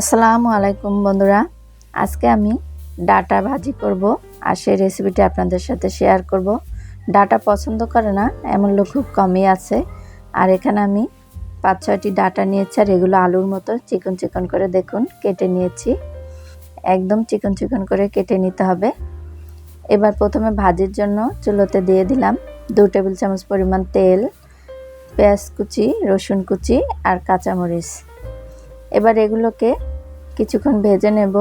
আসসালামু আলাইকুম বন্ধুরা। আজকে আমি ডাটা ভাজি করব আর সেই রেসিপিটি আপনাদের সাথে শেয়ার করব। ডাটা পছন্দ করে না, এমন লোক খুব কমই আছে। আর এখানে আমি পাঁচ, ছয়টি ডাটা নিয়েছি আর এগুলো আলুর মতো চিকন চিকন করে দেখুন, কেটে নিয়েছি। একদম চিকন চিকন করে কেটে নিতে হবে। এবার প্রথমে ভাজির জন্য চুলোতে দিয়ে দিলাম দু টেবিল চামচ পরিমাণ তেল, পেঁয়াজ কুচি, রসুন কুচি আর কাঁচামরিচ। এবার এগুলোকে কিছুক্ষণ ভেজে নেব।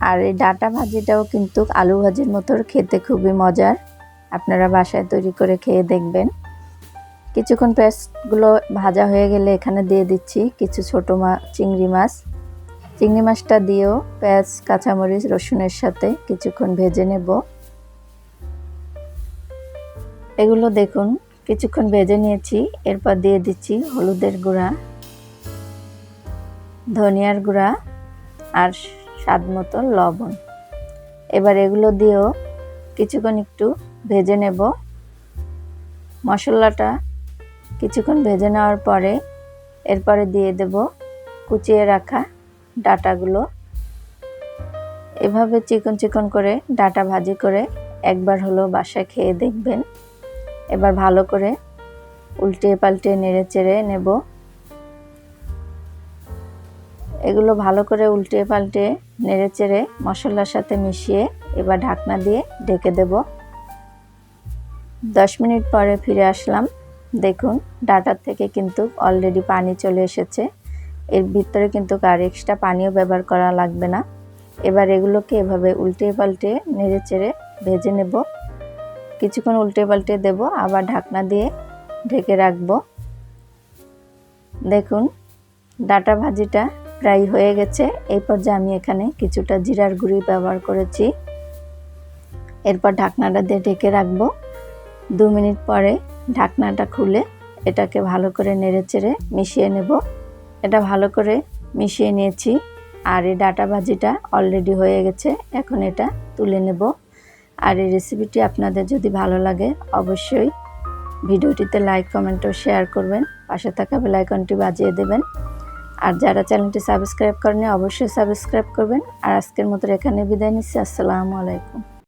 আর এই ডাটা ভাজিটাও কিন্তু আলু ভাজির মতো খেতে খুবই মজার। আপনারা বাসায় তৈরি করে খেয়ে দেখবেন। কিছুক্ষণ পেঁয়াজগুলো ভাজা হয়ে গেলে এখানে দিয়ে দিচ্ছি কিছু ছোট মা, চিংড়ি মাছ। চিংড়ি মাছটা দিয়েও পেঁয়াজ, কাঁচামরিচ, রসুনের সাথে কিছুক্ষণ ভেজে নেব। এগুলো দেখুন, কিছুক্ষণ ভেজে নিয়েছি। এরপর দিয়ে দিচ্ছি হলুদের গুঁড়া। ধনিয়ার গুঁড়া আর স্বাদ মতো লবণ। এবার এগুলো দিয়েও কিছুক্ষণ একটু ভেজে নেব। মশলাটা কিছুক্ষণ ভেজে নেওয়ার পরে এরপরে দিয়ে দেব কুচিয়ে রাখা ডাটাগুলো। এভাবে চিকন চিকন করে ডাটা ভাজি করে একবার হলো বাসায় খেয়ে দেখবেন। এবার ভালো করে উল্টিয়ে পাল্টিয়ে নেড়ে চেড়ে নেব। এগুলো ভালো করে উল্টিয়ে পাল্টে নেড়ে চেড়ে মশলার সাথে মিশিয়ে এবার ঢাকনা দিয়ে ঢেকে দেব। দশ মিনিট পরে ফিরে আসলাম। দেখুন, ডাটার থেকে কিন্তু অলরেডি পানি চলে এসেছে। এর ভিতরে কিন্তু আর এক্সট্রা পানিও ব্যবহার করা লাগবে না। এবার এগুলোকে এভাবে উল্টে পাল্টে নেড়ে চেড়ে ভেজে নেব। কিছুক্ষণ উল্টে পাল্টে দেব, আবার ঢাকনা দিয়ে ঢেকে রাখব। দেখুন, ডাটা ভাজিটা প্রায় হয়ে গেছে। এই পর্যায়ে আমি এখানে কিছুটা জিরার গুঁড়ি ব্যবহার করেছি। এরপর ঢাকনাটা দিয়ে ঢেকে রাখব। দু মিনিট পরে ঢাকনাটা খুলে এটাকে ভালো করে নেড়ে চেড়ে মিশিয়ে নেব। এটা ভালো করে মিশিয়ে নিয়েছি আর এই ডাটা ভাজিটা অলরেডি হয়ে গেছে। এখন এটা তুলে নেব। আর এই রেসিপিটি আপনাদের যদি ভালো লাগে অবশ্যই ভিডিওটিতে লাইক, কমেন্ট ও শেয়ার করবেন। পাশে থাকা বেলাইকনটি বাজিয়ে দেবেন। আর যারা চ্যানেলটি সাবস্ক্রাইব করেনি অবশ্যই সাবস্ক্রাইব করবেন। আর আজকের মতো এখানে বিদায় নিচ্ছি। আসসালামু আলাইকুম।